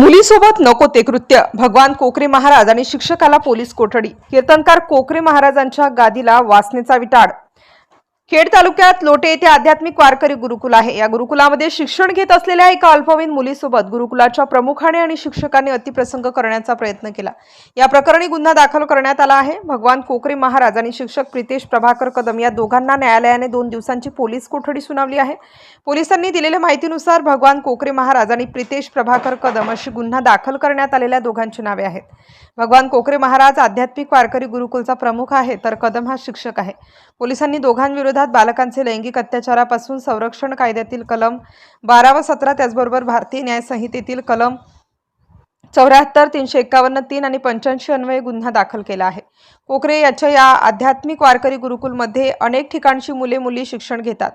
मुलीसोबत नको ते कृत्य. भगवान कोकरे महाराज आणि शिक्षकाला पोलीस कोठडी. कीर्तनकार कोकरे महाराजांच्या गादीला वासनेचा विटाड. खेड तालुक्यात लोटे येथे आध्यात्मिक वारकरी गुरुकुल आहे. या गुरुकुलामध्ये शिक्षण घेत असलेल्या एका अल्पवयीन मुलीसोबत गुरुकुलाच्या प्रमुखाने आणि शिक्षकाने अतिप्रसंग करण्याचा प्रयत्न केला. या प्रकरणी गुन्हा दाखल करण्यात आला आहे. भगवान कोकरे महाराज आणि शिक्षक प्रितेश प्रभाकर कदम या दोघांना न्यायालयाने दोन दिवसांची पोलीस कोठडी सुनावली आहे. पोलिसांनी दिलेल्या माहितीनुसार भगवान कोकरे महाराज आणि प्रितेश प्रभाकर कदम अशी गुन्हा दाखल करण्यात आलेल्या दोघांची नावे आहेत. भगवान कोकरे महाराज आध्यात्मिक वारकरी गुरुकुलचा प्रमुख आहे तर कदम हा शिक्षक आहे. पोलिसांनी दोघांविरोधात बालकांचे लैंगिक अत्याचारापासून संरक्षण कायद्यातील कलम बारा व सतरा त्याचबरोबर भारतीय न्याय संहितेतील कलम चौऱ्याहत्तर तीनशे एकावन्न तीन आणि पंच्याऐंशी अन्वये गुन्हा दाखल केला आहे. कोकरे याच्या या आध्यात्मिक वारकरी गुरुकुलमध्ये अनेक ठिकाणची मुले मुली शिक्षण घेतात.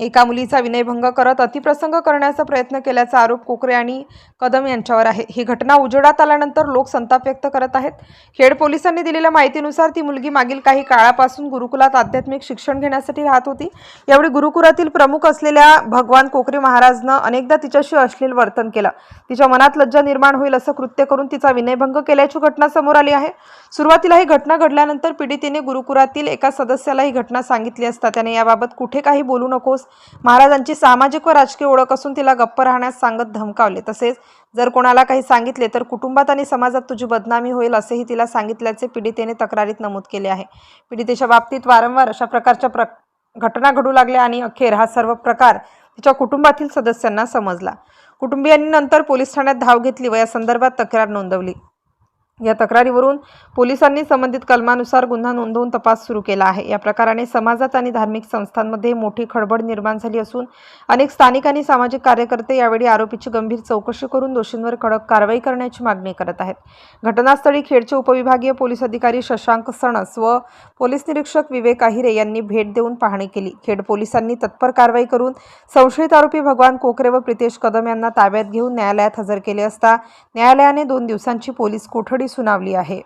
एका मुलीचा विनयभंग करत अतिप्रसंग करण्याचा प्रयत्न केल्याचा आरोप कोकरे आणि कदम यांच्यावर आहे. ही घटना उजेडात आल्यानंतर लोक संताप व्यक्त करत आहेत. खेड पोलिसांनी दिलेल्या माहितीनुसार ती मुलगी मागील काही काळापासून गुरुकुलात आध्यात्मिक शिक्षण घेण्यासाठी राहत होती. यावेळी गुरुकुलातील प्रमुख असलेल्या भगवान कोकरे महाराजनं अनेकदा तिच्याशी अश्लील वर्तन केलं. तिच्या मनात लज्जा निर्माण होईल असं कृत्य करून तिचा विनयभंग केल्याची घटना समोर आली आहे. सुरुवातीला ही घटना घडल्यानंतर पीडितेने गुरुकुलातील एका सदस्याला ही घटना सांगितली असता त्याने याबाबत कुठे काही बोलू नकोस. महाराजांची सामाजिक व राजकीय ओळख असून तिला गप्प राहण्यास सांगत धमकावले. तसेच जर कोणाला काही सांगितले तर कुटुंबात आणि समाजात तुझी बदनामी होईल असेही तिला सांगितल्याचे पीडितेने तक्रारीत नमूद केले आहे. पीडितेच्या बाबतीत वारंवार अशा प्रकारच्या प्र घटना घडू लागल्या आणि अखेर हा सर्व प्रकार तिच्या कुटुंबातील सदस्यांना समजला. कुटुंबियांनी नंतर पोलीस ठाण्यात धाव घेतली व या संदर्भात तक्रार नोंदवली. या तक्रारीवरून पोलिसांनी संबंधित कलमानुसार गुन्हा नोंदवून तपास सुरू केला आहे. या प्रकाराने समाजात आणि धार्मिक संस्थांमध्ये मोठी खळबळ निर्माण झाली असून अनेक स्थानिक आणि सामाजिक कार्यकर्ते यावेळी आरोपीची गंभीर चौकशी करून दोषींवर कडक कारवाई करण्याची मागणी करत आहेत. घटनास्थळी खेडचे उपविभागीय पोलीस अधिकारी शशांक सणस व पोलीस निरीक्षक विवेक आहिरे यांनी भेट देऊन पाहणी केली. खेड पोलिसांनी तत्पर कारवाई करून संशयित आरोपी भगवान कोकरे व प्रितेश कदम यांना ताब्यात घेऊन न्यायालयात हजर केले असता न्यायालयाने दोन दिवसांची पोलीस कोठडी सुनावली आहे